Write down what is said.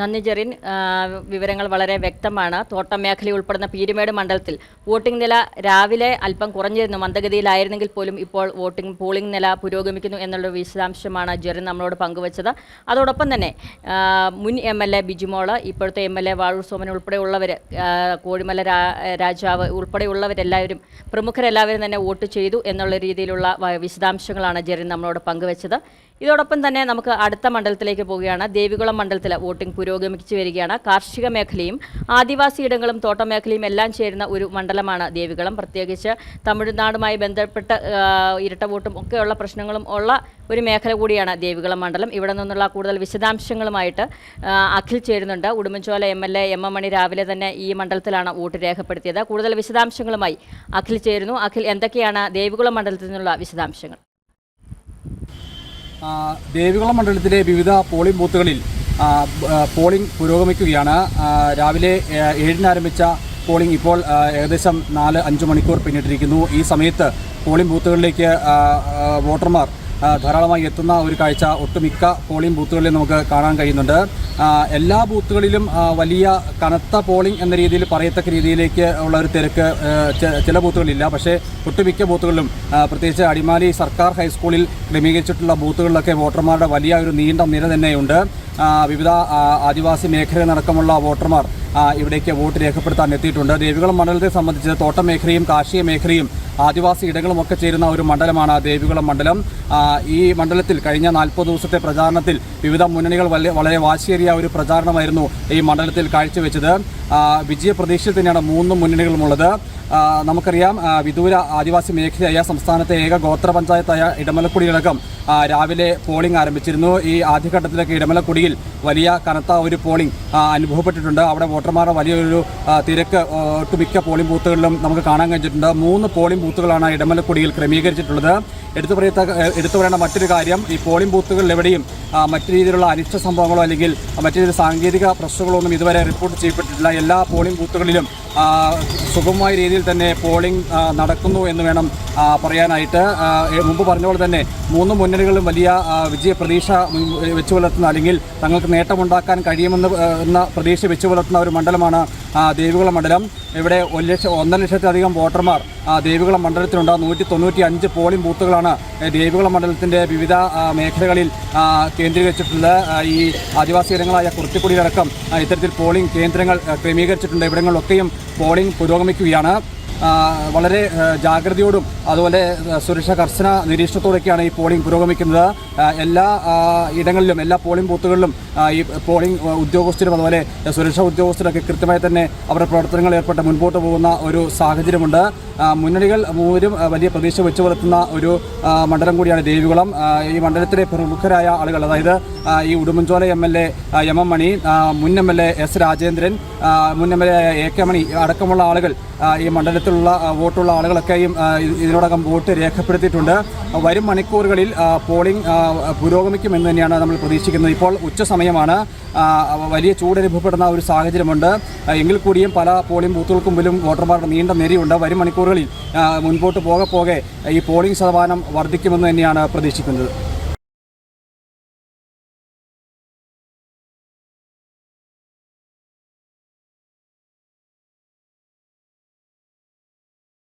നന്ദി ജെറിൻ. വിവരങ്ങൾ വളരെ വ്യക്തമാണ്. തോട്ടം മേഖല ഉൾപ്പെടുന്ന പീരുമേട് മണ്ഡലത്തിൽ വോട്ടിംഗ് നില രാവിലെ അല്പം കുറഞ്ഞിരുന്നു. മന്ദഗതിയിലായിരുന്നെങ്കിൽ പോലും ഇപ്പോൾ വോട്ടിംഗ് പോളിംഗ് നില പുരോഗമിക്കുന്നു എന്നുള്ള വിശദാംശമാണ് ജെറിൻ നമ്മളോട് പങ്കുവച്ചത്. അതോടൊപ്പം തന്നെ മുൻ എം എൽ എ ബിജുമോൾ ഇപ്പോഴത്തെ M L A Vazhoor Soman ഉൾപ്പെടെയുള്ളവർ കോഴിമല രാജാവ് ഉൾപ്പെടെയുള്ളവരെല്ലാവരും പ്രമുഖരെല്ലാവരും തന്നെ വോട്ട് ചെയ്തു എന്നുള്ള രീതിയിലുള്ള വിശദാംശങ്ങളാണ് ജെറിൻ നമ്മളോട് പങ്കുവച്ചത്. ഇതോടൊപ്പം തന്നെ നമുക്ക് അടുത്ത മണ്ഡലത്തിലേക്ക് പോവുകയാണ്. ദേവികുളം മണ്ഡലത്തിൽ വോട്ടിംഗ് പുരോഗമിച്ചു വരികയാണ്. കാർഷിക മേഖലയും ആദിവാസി ഇടങ്ങളും തോട്ടമേഖലയും എല്ലാം ചേരുന്ന ഒരു മണ്ഡലമാണ് ദേവികുളം. പ്രത്യേകിച്ച് തമിഴ്നാടുമായി ബന്ധപ്പെട്ട ഇരട്ട വോട്ടും ഒക്കെയുള്ള പ്രശ്നങ്ങളും ഉള്ള ഒരു മേഖല കൂടിയാണ് ദേവികുളം മണ്ഡലം. ഇവിടെ നിന്നുള്ള കൂടുതൽ വിശദാംശങ്ങളുമായിട്ട് അഖിൽ ചേരുന്നുണ്ട്. Udumbanchola M L A M M Mani രാവിലെ തന്നെ ഈ മണ്ഡലത്തിലാണ് വോട്ട് രേഖപ്പെടുത്തിയത്. കൂടുതൽ വിശദാംശങ്ങളുമായി അഖിൽ ചേരുന്നു. അഖിൽ എന്തൊക്കെയാണ് ദേവികുളം മണ്ഡലത്തിൽ നിന്നുള്ള വിശദാംശങ്ങൾ? ദേവികുളം മണ്ഡലത്തിലെ വിവിധ പോളിംഗ് ബൂത്തുകളിൽ പോളിംഗ് പുരോഗമിക്കുകയാണ്. രാവിലെ ഏഴിന് ആരംഭിച്ച പോളിംഗ് ഇപ്പോൾ ഏകദേശം നാല് അഞ്ച് മണിക്കൂർ പിന്നിട്ടിരിക്കുന്നു. ഈ സമയത്ത് പോളിംഗ് ബൂത്തുകളിലേക്ക് വോട്ടർമാർ ധാരാളമായി എത്തുന്ന ഒരു കാഴ്ച ഒട്ടുമിക്ക പോളിംഗ് ബൂത്തുകളിലും നമുക്ക് കാണാൻ കഴിയുന്നുണ്ട്. എല്ലാ ബൂത്തുകളിലും വലിയ കനത്ത പോളിംഗ് എന്ന രീതിയിൽ പറയത്തക്ക രീതിയിലേക്ക് ഉള്ള ഒരു തിരക്ക് ചില ബൂത്തുകളിലില്ല പക്ഷേ ഒട്ടുമിക്ക ബൂത്തുകളിലും പ്രത്യേകിച്ച് അടിമാലി സർക്കാർ ഹൈസ്കൂളിൽ ക്രമീകരിച്ചിട്ടുള്ള ബൂത്തുകളിലൊക്കെ വോട്ടർമാരുടെ വലിയ ഒരു നീണ്ട നിര തന്നെയുണ്ട്. വിവിധ ആദിവാസി മേഖലയിലടക്കമുള്ള വോട്ടർമാർ ഇവിടേക്ക് വോട്ട് രേഖപ്പെടുത്താൻ എത്തിയിട്ടുണ്ട്. ദേവികുളം മണ്ഡലത്തെ സംബന്ധിച്ച് തോട്ടം മേഖലയും കാർഷിക മേഖലയും ആദിവാസി ഇടങ്ങളും ഒക്കെ ചേരുന്ന ഒരു മണ്ഡലമാണ് ദേവികുളം മണ്ഡലം. ഈ മണ്ഡലത്തിൽ കഴിഞ്ഞ നാൽപ്പത് ദിവസത്തെ പ്രചാരണത്തിൽ വിവിധ മുന്നണികൾ വളരെ വാശിയേറിയ ഒരു പ്രചാരണമായിരുന്നു ഈ മണ്ഡലത്തിൽ കാഴ്ചവെച്ചത്. ആ, വിജയ പ്രതീക്ഷയിൽ തന്നെയാണ് മൂന്ന് മുന്നണികളുമുള്ളത് നമുക്കറിയാം വിദൂര ആദിവാസി മേഖലയായ സംസ്ഥാനത്തെ ഏക ഗോത്ര പഞ്ചായത്തായ ഇടമലക്കുടിയിലടക്കം രാവിലെ പോളിംഗ് ആരംഭിച്ചിരുന്നു. ഈ ആദ്യഘട്ടത്തിലൊക്കെ ഇടമലക്കുടിയിൽ വലിയ കനത്ത ഒരു പോളിംഗ് അനുഭവപ്പെട്ടിട്ടുണ്ട്. അവിടെ വോട്ടർമാരുടെ വലിയൊരു തിരക്ക് ഒട്ടുമിക്ക പോളിംഗ് ബൂത്തുകളിലും നമുക്ക് കാണാൻ കഴിഞ്ഞിട്ടുണ്ട്. മൂന്ന് പോളിംഗ് ബൂത്തുകളാണ് ഇടമലക്കുടിയിൽ ക്രമീകരിച്ചിട്ടുള്ളത്. എടുത്തു പറയത്ത എടുത്തു പറയേണ്ട മറ്റൊരു കാര്യം ഈ പോളിംഗ് ബൂത്തുകളിൽ എവിടെയും മറ്റു രീതിയിലുള്ള അനിഷ്ട സംഭവങ്ങളോ അല്ലെങ്കിൽ മറ്റു രീതിയിൽ സാങ്കേതിക പ്രശ്നങ്ങളോ ഒന്നും ഇതുവരെ റിപ്പോർട്ട് ചെയ്യപ്പെട്ടിട്ടില്ല. എല്ലാ പോളിംഗ് ബൂത്തുകളിലും സുഗമമായ രീതിയിൽ തന്നെ പോളിംഗ് നടക്കുന്നു എന്ന് വേണം പറയാനായിട്ട്. മുമ്പ് പറഞ്ഞ പോലെ തന്നെ മൂന്ന് മുന്നണികളും വലിയ വിജയ പ്രതീക്ഷ വെച്ചു പുലർത്തുന്ന അല്ലെങ്കിൽ തങ്ങൾക്ക് നേട്ടമുണ്ടാക്കാൻ കഴിയുമെന്ന് എന്ന പ്രതീക്ഷ വെച്ച് പുലർത്തുന്ന ഒരു മണ്ഡലമാണ് ദേവികുളം മണ്ഡലം. ഇവിടെ ഒരു ലക്ഷം ഒന്നര ലക്ഷത്തിലധികം വോട്ടർമാർ ദേവികുളം മണ്ഡലത്തിലുണ്ട്. നൂറ്റി തൊണ്ണൂറ്റി അഞ്ച് പോളിംഗ് ബൂത്തുകളാണ് ദേവികുളം മണ്ഡലത്തിന്റെ വിവിധ മേഖലകളിൽ ആ, കേന്ദ്രീകരിച്ചിട്ടുള്ളത് ആ, ഈ ആദിവാസി ഇടങ്ങളായ കുർത്തിക്കുടിയിലടക്കം ഇത്തരത്തിൽ പോളിംഗ് കേന്ദ്രങ്ങൾ ക്രമീകരിച്ചിട്ടുണ്ട്. ഇവിടങ്ങളിലൊക്കെയും പോളിംഗ് പുരോഗമിക്കുകയാണ്. വളരെ ജാഗ്രതയോടും അതുപോലെ സുരക്ഷ കർശന നിരീക്ഷണത്തോടൊക്കെയാണ് ഈ പോളിംഗ് പുരോഗമിക്കുന്നത്. എല്ലാ ഇടങ്ങളിലും എല്ലാ പോളിംഗ് ബൂത്തുകളിലും ഈ പോളിംഗ് ഉദ്യോഗസ്ഥരും അതുപോലെ സുരക്ഷാ ഉദ്യോഗസ്ഥരൊക്കെ കൃത്യമായി തന്നെ അവരുടെ പ്രവർത്തനങ്ങൾ ഏർപ്പെട്ട് മുൻപോട്ട് പോകുന്ന ഒരു സാഹചര്യമുണ്ട്. മുന്നണികൾ മൂവരും വലിയ പ്രതീക്ഷ വെച്ചു പുലർത്തുന്ന ഒരു മണ്ഡലം കൂടിയാണ് ദേവികുളം. ഈ മണ്ഡലത്തിലെ പ്രമുഖരായ ആളുകൾ അതായത് ഈ Udumbanchola M L A M M Mani മുൻ M L A S Rajendran മുൻ M L A A K Mani അടക്കമുള്ള ആളുകൾ ഈ മണ്ഡലത്തിലുള്ള ആ, വോട്ടുള്ള ആളുകളൊക്കെയും ഇതിനോടകം വോട്ട് രേഖപ്പെടുത്തിയിട്ടുണ്ട്. വരും മണിക്കൂറുകളിൽ പോളിംഗ് പുരോഗമിക്കുമെന്ന് തന്നെയാണ് നമ്മൾ പ്രതീക്ഷിക്കുന്നത്. ഇപ്പോൾ ഉച്ച സമയമാണ്. വലിയ ചൂടനുഭവപ്പെടുന്ന ഒരു സാഹചര്യമുണ്ട്. എങ്കിൽ കൂടിയും പല പോളിംഗ് ബൂത്തുകൾക്ക് മുമ്പിലും വോട്ടർമാരുടെ നീണ്ട നിരയുണ്ട്. വരും മണിക്കൂറുകളിൽ മുൻപോട്ട് പോകെ പോകെ ഈ പോളിംഗ് ശതമാനം വർദ്ധിക്കുമെന്ന് തന്നെയാണ് പ്രതീക്ഷിക്കുന്നത്.